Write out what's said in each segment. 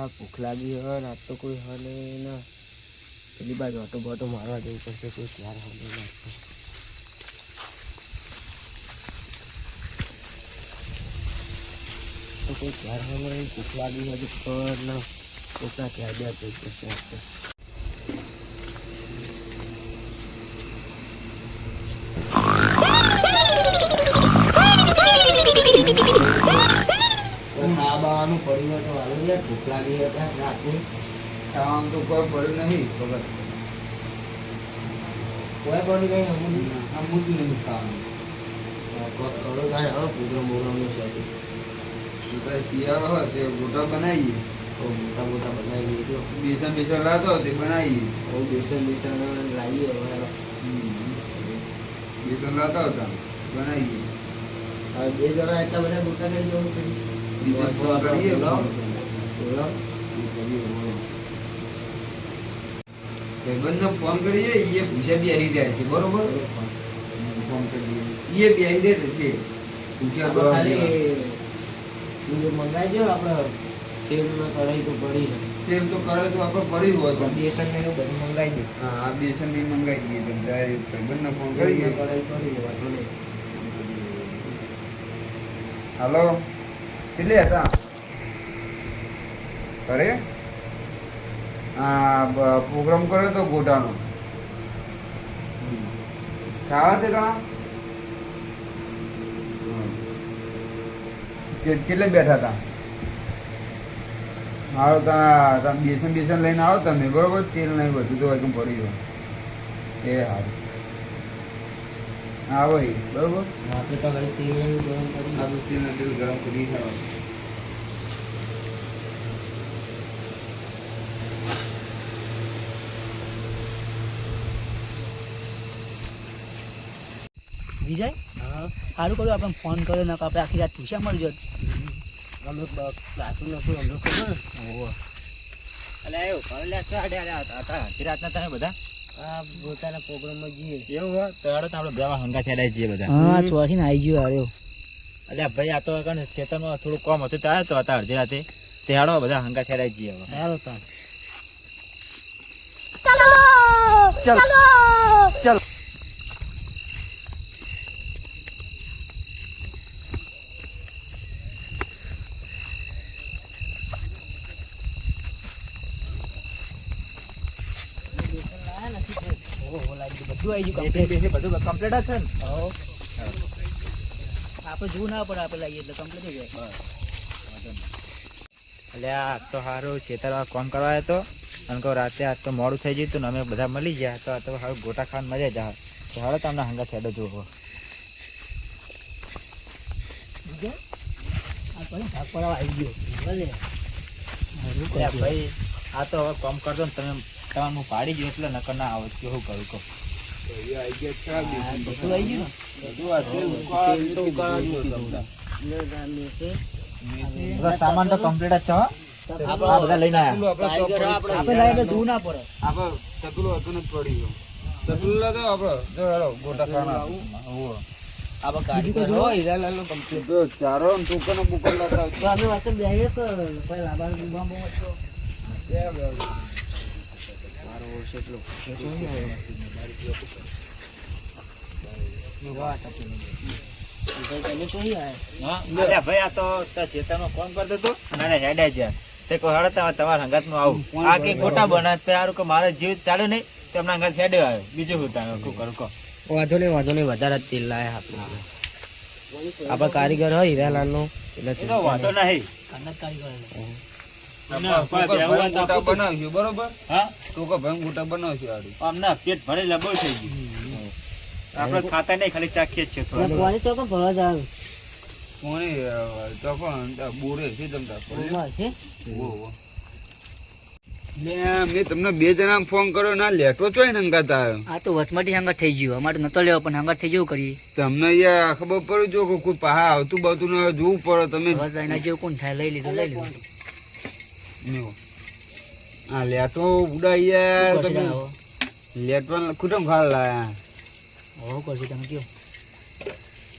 આ ભૂખ લાગી હોય આજ તો કોઈ હલે ના. પેલી બાજુ ઓટો બોટો મારવા જવું પડશે કોઈ ક્યારે હોય ના તો કોઈ ક્યારે હોય નહીં, ભૂખ લાગી હોય તો ના. કોકના ત્યાં બે જવું પડશે ખાવા બાવાનું પડ્યું હોય તો હાલો યાર, ભૂખ લાગી હતા રાતે ખાવાનું તો કોઈ પડ્યું નહીં ખબર કોઈ પડ્યું ગઈ અમુક અમુક મૂકી નહીં ખાવાનું. કરો થાય હવે પ્રોગ્રામ પ્રોગ્રામનું સાથે શિયાળો હોય તે ગોટા બનાવીએ. તો મોટા મોટા બનાવી તો બેસન બેસન લાતો તે બનાવીએ. બહુ બેસન બેસન લાવીએ, હવે બેસન લાવતા હતા બનાવીએ. બે જણા એટલા બધા મોટા કરી જવું બીજે ભાઈબંધને તેલમાં કઢાઈ તો પડી. તેલ તો કરે તો આપણે હોય તો બેસન ને બધું હા બેસન બી મંગાવી દઈએ direct ભાઈબંધને ફોન કરીએ કઢાઈ પડી નહીં. હાલો કેટલે હતા અરે? હા પ્રોગ્રામ કર્યો તો ગોટાનો ખાવા તે કા, કેટલે બેઠા હતા? મારો તમે બેસન બેસન લઈને આવો તમે, બરોબર? તેલ નહીં બધું તો એકદમ પડી ગયું. એ હારું. આવો એ બરોબર? આપણે તો ઘરે તેલ ગરમ કરી આ તેલ તેલ ગરમ કરી વિજય? હા. સારું કર્યું આપણે ફોન કર્યો ને આપણે આખી રાત પૂછ્યા મળી જોત અમે બ- લાગતું નતું અમને ખબર અલે એવું પણ લે ચાડે અલે હતા અડધી રાતના તમે બધા? આ પોતાના પ્રોગ્રામમાં જઈએ. એવું હોય? તો હેડો તો આપણે બેવા હંગા થેડાઈ જઈએ બધા. હા ચોથી ને આવી ગયો હાર્યો અલે ભાઈ આ તો કણ ખેતરમાં થોડું કોમ હતું ત્યારે તો હતા અડધી રાતે. તે હેડો બધા હંગા થેડાઈ જઈએ હવે. લાગી ગયું. બધું આવી ગયું કમ્પ્લીટ બધું કમ્પ્લીટ જ છે ને? આપણે જોવું ના પડે આપણે લાવીએ એટલે કમ્પ્લીટ થઈ જાય. એટલે આ તો સારું ખેતરમાં કોમ કરવા આવ્યો હતો અને કહું રાતે આજ તો મોડું થઈ ગયું હતું ને અમે બધા મળી ગયા તો આ તો સારું ગોટા ખાવાની મજા જ આવે. તો હેડો તમને હંગા થેડો જોવો. ભાઈ આ તો હવે કોમ કરજો ને તમે તમારે હું પાડી ગયો એટલે નકર ના આવો. કેવું કરું કહો. ને જ સામાન તો કમ્પ્લીટ જ છે બધા લઈને આવ્યા આપણે આપણે જોવું ના પડે. આપણે ચકલું હતું ને પડી ગયું. ચકલું લાતો આપણે જો ગોટા ખાના આપણે કાઢી તો કશું? હોય, હીરાલાલનો complete. ચારો ને ટૂંકનો લાતા અમે વાત બેહીએ સર બહુ જ તો. મારો ભાઈ આ તો તાર અને હેડે છે. તે હેડો તમે તમારા હંગાતમાં આવું. આ કે ખોટા બને તે હારું કે મારે જીવ ચાલે નહીં તો એમના હંગાત હેડે આવ્યો. બીજું શું તારે? શું કરું? કહો. વાંધો નહીં વાંધો નહીં. વધારે જ તેલ લાયા આપણે આપણે કારીગર હોય હીરાલાલનો એટલે વાંધો નહીં. કારીગર છે. અમને કોઈ તો ગોટા આપું. બનાવશું બરોબર? હા? ટૂંકા ભાઈ ગોટા બનાવશું આડી અમને પેટ ભરેલા બહુ થઈ ગયું. આપણે ખાતા નહીં ખાલી ચાખીએ જ છે પાણી તો પણ ભરવા જવાનું. કોને તો પણ બોરે છે તમતા મેં તમને બે જણા ફોન કર્યો ના લેટો ચોય ને અંગાતા આવ્યો. આ તો વચમાંથી હંગાત થઈ ગયું અમારે નતો લેવો પણ હંગાત થઈ ગયો કરી તમને યાર ખબર પડી જો કે કોઈ પહા આવતું બાવતું ના જોવું પડે તમે. જેવું કોણ થાય લઈ લીધું લઈ લીધું. આ લેટો ઉડાઈ યાર કરશે તમે. તમે હવે? લેટવા કુટુંબ ખાલ લાયા. હવે કરશે તમે કયો?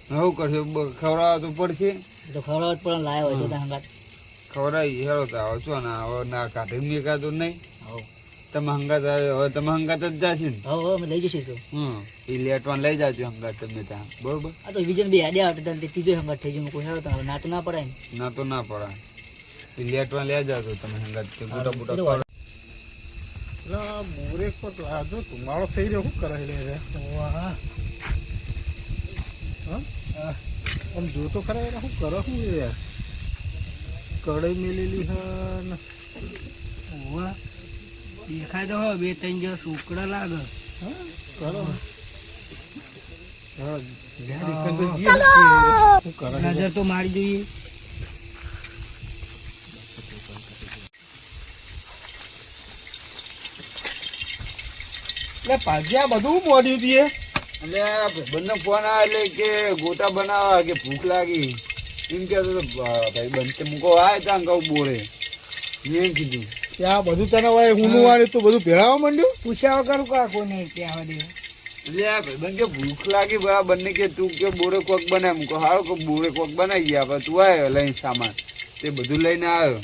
હવે કરશે? ખવડાવવા તો પડશે. તો ખવડાવવા જ ને લાયા હોય તો હંગાત. ખવડાવી હેરો તો આવો છો ને? હવે ના કાઢી નહીં. તમે હંગાત આવે હવે તમે હંગાત જ જાશે ને. હવે અમે લઈ જઈશું તો. હમ એ લેટવાન લઈ જાજો હંગાત તમે ત્યાં. બરોબર? આ તો વિજન બે આવતા હતા, ત્રીજો હંગાત થઈ ગયો. કોઈ તો ના પડાય ને. ના તો ના પડાય. એ લે જાજો તમે હંગાત તે બુટા બુટા લા. એટલે પર લાજો ધુમાડો થઈ રહ્યો શું કરે લે રે? વાહ. આમ જો તો ખરા એને શું કરો શું એ યાર? કઢાઈ મેલેલી હે ને ઓવા દેખાય તો બે ત્રણ જો સુકડા લાગે. કરો. હા. જ્યાં દેખાય તો જઈએ ને કરે નજર તો મારી જોઈએ. એટલે પાછી આ બધું મોડ્યું તીએ એટલે આ ભાઈબંધનો ફોન આવે એટલે કે ગોટા બનાવવા કે ભૂખ લાગી. એમ કહેતો તો ભાઈ બંધ મૂકો આવે ત્યાં કહું બોરે મેં એમ કીધું. કે આ બધું તને હોય હુનું વાળે તું બધું ભેળાવા માંડ્યું? પૂછ્યા વગર કાકો ને ત્યાં દે એટલે આ ભાઈબંધ કે ભૂખ લાગી ભાઈ બંને કે તું કે બોરે કોક બનાવ મૂકો હારો કે બોરે કોક બનાવી ગયા આપણે તું આવ્યો લઈને સામાન. તે બધું લઈને આવ્યો.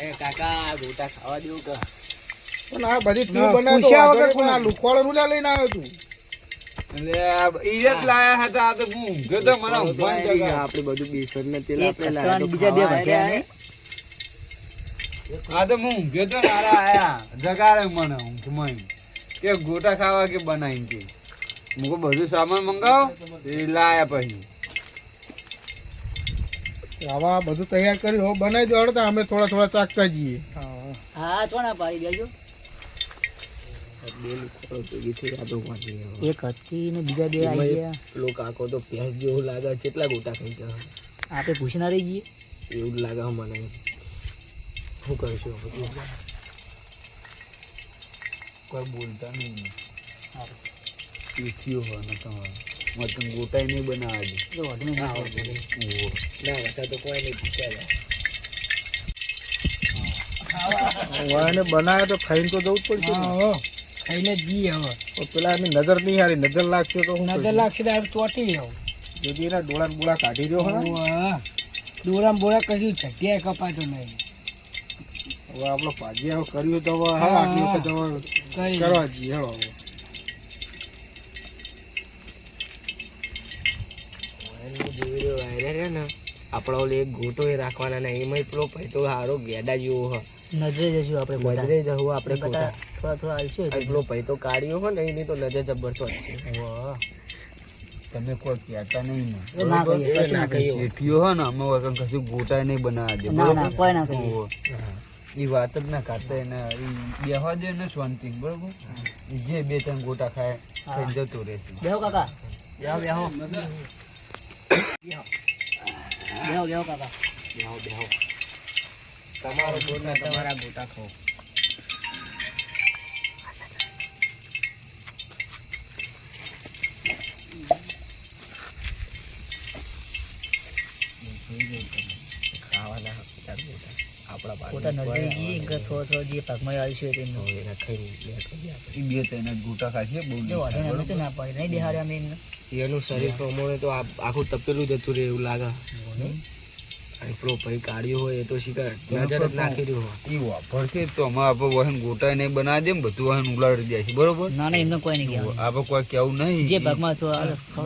એ કાકા ગોટા ખાવા દેવું કે પણ આ બધી તું ના, તો પૂછ્યા વાંધો વગર નહીં, પણ આ લુખવાળો નું લઈને આવ્યો તું. એટલે આ ઈ જ લાયા હતા આ તો હું ઊંઘ્યો તો મને ઊંઘવાની જગ્યા આપણે બધું બેસન ને તેલ એક આપણે કટરાની લાયા તો બીજા બે ખાવા આ તો હું ઊંઘ્યો તો નારા આયા. જગાડે મને ઊંઘમાં કે ગોટા ખાવા કે બનાવી કે. મુકો બધું સામાન મંગાવો. એ લાયા પછી. આવા બધું તૈયાર કર્યું હવે બનાવી દો તો અમે થોડા થોડા ચાકતા જઈએ. હા ચોણા પાડી દેજો બે મિત્રો ભેગી થઈ આ તો વાંચી ગયા. એક હતી ને બીજા બે આવી ગયા. પેલો કાકો તો ભેંસ જેવું લાગે કેટલા ગોટા ખાઈ જાય આપણે પૂછી રહી જઈએ એવું લાગે મને શું કરશું? કોઈ બોલતા નહીં. પીઠીઓ હોય ને તમારે ગોટાઈ નહીં. બનાવવા દે તો ના તો કોઈ નહીં પૂછ્યા. વાયને બનાવે તો ખાઈને તો જવું જ પડશે. ખાઈને જઈએ હવે. તો પેલા એની નજર નહીં હારી નજર લાગશે તો નજર લાગશે તો ચોટી લેવું. যদি એના ડોળા બોળા કાઢી રહ્યો હોય ડોળા બોળા કશું જગ્યાએ કપાતો નહીં. હવે આપણો ભાજી હવે કર્યું તો હવે હા આટલી વખત હવે કરવા જઈએ હેડો હવે. આપણો ઓલો એક ગોટો એ રાખવાના નહીં એમાં પેલો ભાઈ સારો ગેડા જેવો હ નજરે જશું આપણે. નજરે જવું આપણે બધા ગોટા થોડા થોડા આવશે એટલો ભાઈ તો કાઢ્યો હોય ને એની તો નજર જબરજસ્ત છે વાહ. તમે કોઈ કહેતા નહીં ને. એ ના કહીએ, ના કહીએ. શેઠીઓ હો ને અમે વગર કશું ગોટાય નહીં બનાવા દે ના ના કોઈ ના કહીએ. એ વાત જ ના કાતે એને બેહવા દે ને શાંતિ બરોબર? જે બે ત્રણ ગોટા ખાય ખાઈ જતો રહેશે બેહો કાકા. બેહો બેહો. બેહો બેહો કાકા. બેહો બેહો. તમારો ગોટા તમારા ગોટા ખાઓ ખાવાના હતા ગોટા. આપણા ગોટા જઈએ કે થોડો થોડો જે ભાગમાં આવીશું એ તેનું તો એના ખાઈને બેઠો ગયા. ઈ બે ત્રણ ગોટા ખાશે બહુ જો અમે તો ના પાડી નહીં બેહાડે અમે એનું શરીર પ્રમાણે તો આખું તપેલું જતું રહે એવું લાગે અને પેલો ભાઈ કાઢ્યો હોય. એ તો શિકાર નજર જ નાખી રહ્યો હોય એ વાપરશે તો અમે આપણે વહન ગોટા નહીં બનાવી દે ને બધું વહન ઉલાડી દે છે બરોબર? ના ના એમને કોઈ નહીં આપણે કોઈ કેવું નહીં જે ભાગમાં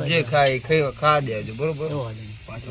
જે ખાય દેજો બરોબર. પાછો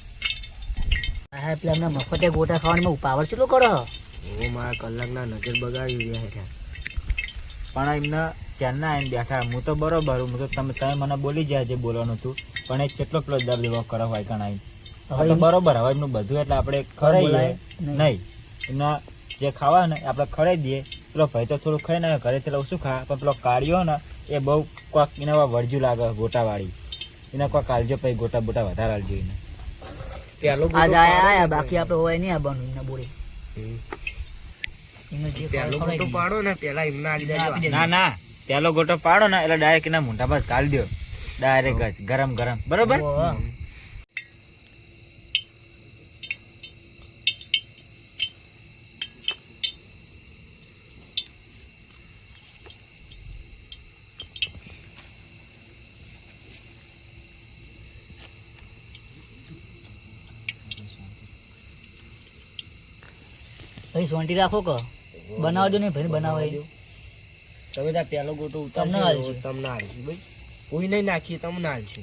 હા પેલા એમને મફતિયા ગોટા ખાવાની ઉપાવર ચેટલો કરો. હું મારા કલાકના નજર બગાડી રહ્યા છે. પણ એમને ચારના એમ બેઠા હું તો બરોબર હું તો તમે તમે મને બોલી જાય જે બોલવાનું હતું પણ એ કેટલો પેલો દર લેવો કરો હોય કણ આવીને આ તો બરોબર બધું એટલે આપણે ખરાઈ નહીં. એમના જે ખાવા ને આપણે ખરાઈ દઈએ. પેલો ભાઈ તો થોડું ખાઈ ને ઘરે પેલો ઓછું ખા. પણ પેલો કાઢ્યો ને એ બહુ કોક એના વળજુ લાગે ગોટાવાળી. એના કોઈ કાલજો પછી ગોટા બોટા વધારે આલજો એને. પેલો આજ આયા આયા બાકી આપણે હોય નહીં આવવાનું એમના. પાડો ને. ના ના પેલો ગોટો પાડો ને એટલે ડાયરેક્ટ એના મોઢા પર કાઢી દો ડાયરેક્ટ ગરમ ગરમ. બરોબર? ભાઈ સોંટી રાખો કે? બનાવજો નહીં ભાઈ બનાવાય. તમે ત્યાં પહેલો ગોટો તમને ઉતારશો તમને આલશું ભાઈ. કોઈ નહીં નાખીએ તમને આલશે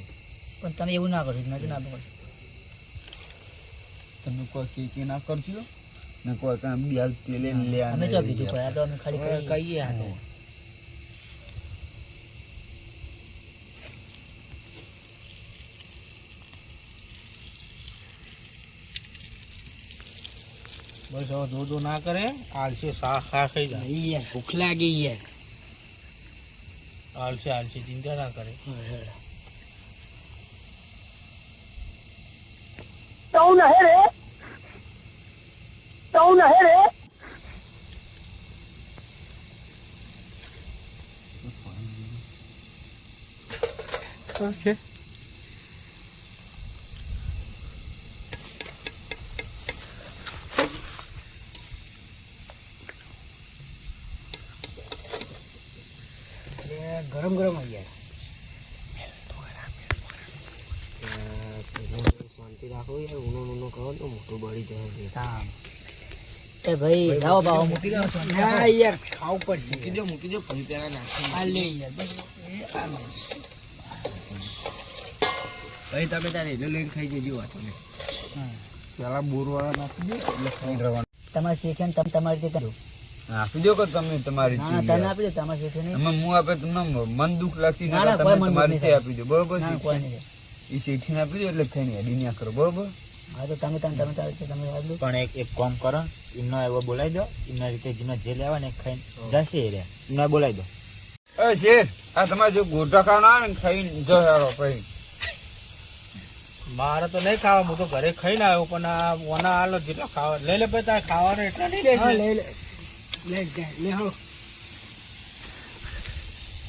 પણ તમે એવું ના કરશો નથી ના કરો તમે કોઈ કે કે ના કરજો. ને કોઈ કામ બિયાલ તેલે લે અમે ચો કીધું ભાઈ આ તો અમે ખાલી કહીએ કહીએ આ બસ હવે દો દો ના કરે આલશે શાક ખા ખાઈ જાય. નહીં યાર ભૂખ લાગી યાર. આલશે આલશે ચિંતા ના કરે. એ ગરમ ગરમ આવી યાર શાંતિ રાખો યાર ઊનો ઊનો કહો તો મોટું બળી જાય કામ એ ભાઈ જાઓ બાવો મૂકી દો. હા યાર ખાવ પડશે મૂકી દો મૂકી દો પેલા નાખી આ લે યાર એ આ લે. ભાઈ તમે તારે એલો લઈને ખાઈ જજો વાતો ને પેલા બોરવાળા નાખી દે એટલે ખાઈ રહેવાનું તમારે શેખે ને તમે તમારી રીતે કરો. આપી દો કે તમે તમારી ના ના તને આપી દો તમારે શેખે નહીં. અમે હું આપે તમને મન દુઃખ લાગતી ના, ના, તમે તમારી રીતે આપી દો. બરોબર છે? એ શેઠીને આપી દો એટલે ખાઈને હેડી ના કરો. બરોબર? હા તો તમે તમે તમે તારી તમે વાત પણ એક એક કોમ કરો એમનો એવો બોલાવી દો એમના રીતે જેમને જે લેવા ને એ ખાઈને જશે એ રે. એમને બોલાવી દો. એ શેઠ આ તમારે જો ગોટા ખાવાના આવે ને ખાઈને જો હેરો પછી મારે તો નહીં ખાવા હું તો ઘરે ખાઈને આવ્યો પણ આ ઓના હાલો જેટલો ખાવા લઈ લે ભાઈ તારે ખાવાનો એટલા નહીં લે. લે લે લે લે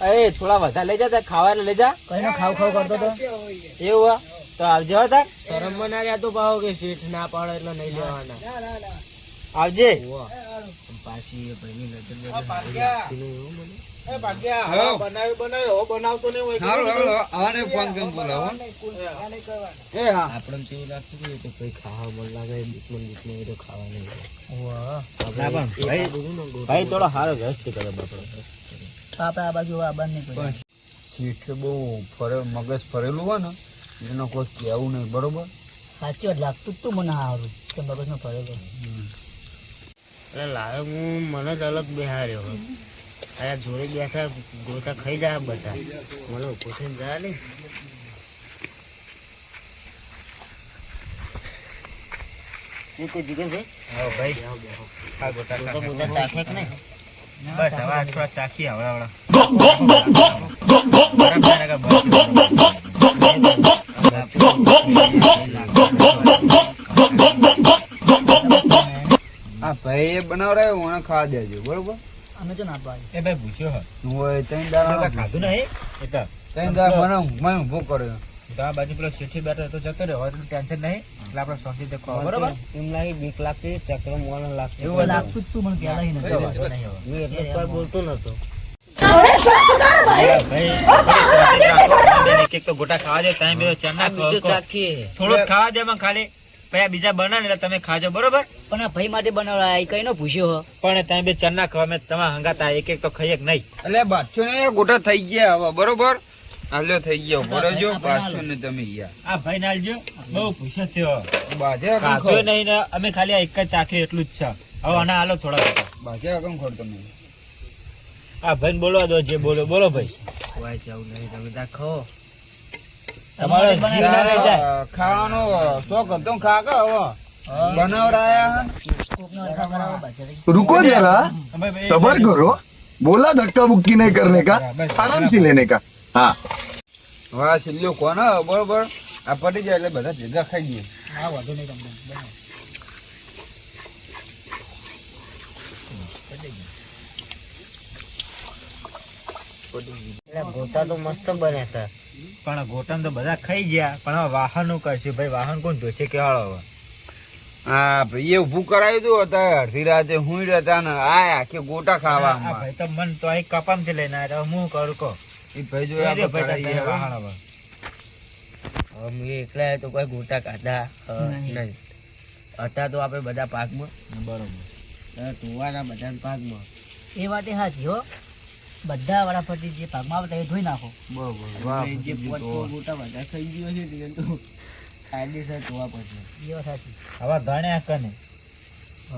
એ થોડા વધારે લઈ જા ખાવા લઈ જા. કઈ ખાવ ખાવ કરતો તો. એવું હા તો આવજે તાર શરમમાં ના રહ્યા તો પાહો કે શેઠ ના પાડે એટલે નહીં લેવાના. આવજે. પાછી એ ભાઈની નજર ભાઈ થોડો સારો વ્યસ્ત કરે બાપડો. આપણે આ બાજુ આ બંને સીટ બહુ ફરે મગજ ફરેલું હોય ને એનો કોઈ કહેવું નહીં બરોબર? સાચું વાત લાગતું જ તું મને સારું કે મગજમાં ફરેલો એટલે લાવે હું મને જ અલગ બેહાર્યો આ જોડે બેસા ગોતા ખાઈ જાય બધા. મને ઊભો થઈને જાય ને કોઈ જીગર છે? હા ભાઈ. આ ગોતા તો બધા તાકે નહીં? બસ હવે ચાખી આ ભાઈ એ ખાવા દેજો બરોબર અમે તો ના પાડી એ ભાઈ પૂછ્યો હે હું ત્રણ દાડા ખાધું નહીં એટલે ત્રણ દાડા મને મેં ઊભો કર્યો તો આ બાજુ પેલો શેઠી બેઠો તો જતો રહ્યો હવે ટેન્શન નહીં એટલે આપણે શાંતિ દેખો બરોબર? એમ લાગે બીક લાગતી ચક્ર મોને લાગતી એવું લાગતું જ તું મને પહેલા ય કઈ નથી. હું એટલે કોઈ બોલતો નતો. બીજો બનાવે એટલે તમે ખાજો બરોબર? પણ આ ભાઈ માટે બનાવડા કઈ નો પૂછ્યો પણ તમે બે ચના ખાવા મેં તમારા હંગાતા એક એક તો ખાઈએ નહીં? એટલે બાદશો ને ગોટા થઈ ગયા હવે બરોબર? હાલ્યો થઈ ગયો આ બરોજો ભાઈ- આ ભાઈ બાદશો ને તમે યાર આ ભાઈ નાલજો બહુ પૂછ્યો થયો બાજે આગમ ખાધું ખોર નહીં ને અમે ખાલી આ એક જ ચાખ્યું એટલું જ છે હવે આના હાલો થોડા ગોટા. બાજે આગમ ખોર તમે આ ભાઈને બોલવા દો જે બોલો બોલો ભાઈ કોઈ જવું નહીં તમે ત્યાં ખાઓ તમારે તમારે જીવ ના રહી જાય. આ ખાવાનો શોખ હતો ને ખા કે હવે બનાવરાયા કોકનો અડધા કરાવો બાકી रुको जरा અમે ભાઈ- सबर करो बोला धक्का बुक्की नहीं करने का आराम से लेने का हाँ વાહ કોણ? હે, બરોબર. આ પટી જાય એટલે બધા ભેગા ખાઈ ગયે હા વાંધો નહીં તમને. બનાવો તો મસ્ત બને છે. પણ ગોટન તો બધા ખાઈ ગયા. પણ હવે વાહન કરશે. ભાઈ વાહન કોણ ધોશે કેવાળો હવે. હા ભાઈ એ ઊભું કરાવ્યું હતું અત્યારે અડધી રાતે હું રહેતા ને. આયા કે ગોટા ખાવા ભાઈ તો મન તો અહીં કપામથી લઈને આવ્યા. હું કરું કહો. એ ભાઈ જો આપણે ભાઈ કરાવીએ તારે હવે. વાહન હવે. હવે મેં એકલા તો કોઈ ગોટા ખાધા નહીં. નહીં. હતા તો આપણે બધા પાકમાં. બરોબર. બધા પાકમાં. એ વાતે સાચી હો. બધા વાળા પરથી જે પાકમાં આવે એ ધોઈ નાખો. બરોબર જે ગોટા બધા થઈ ગયો છે તો કાયદેસર ટુવા પછી એ વાત સાચી હવે ગણ્યા કને? બે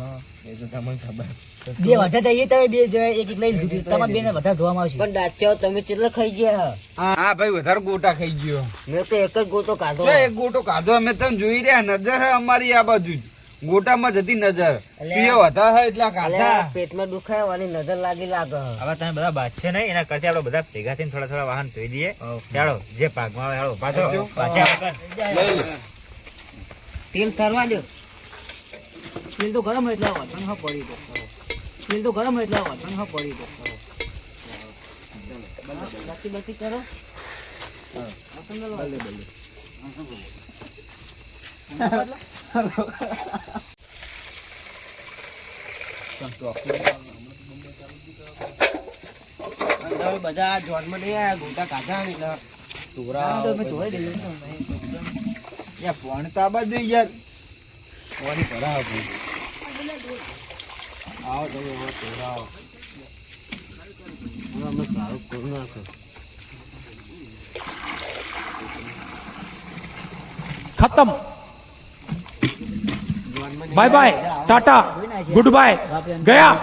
વઢા તો તમે બે એક એક લઈ લીધું તમારે બેને વઢા ધોવામાં આવશે. પણ દાચ્યાઓ તમે કેટલા ખાઈ ગયા? હા ભાઈ વધારે ગોટા ખાઈ ગયો. મેં તો એક જ ગોટો કાઢો એક ગોટો કાઢો અમે તમે જોઈ રહ્યા નજર હે અમારી આ બાજુ ગોટામાં જતી નજર. પીએ વધારે હે એટલા કાઢા પેટમાં દુખાય અને નજર લાગી લાગે. હવે તમે બધા બાદશે નહીં એના કરતા આપણે બધા ભેગા થઈને થોડા થોડા વાહન ધોઈ દઈએ. ચાલો જે પાકમાં આવે હાલો પાછો પાછા તેલ તરવા દો. તેલ તો ગરમ એટલે વચન હા પડી દો તેલ તો ગરમ એટલે વચન હા પડી દો બાકી બાકી કરો. તમે બધા જોડમાં નહીં આવ્યા ગોટા કાઢા ને એટલે હા, ભણતા અમે યાર, ભરા તો આવો તમે હવે તોડાવો અમે સારું કરું નાખો ખતમ. Bye bye tata good bye ગયા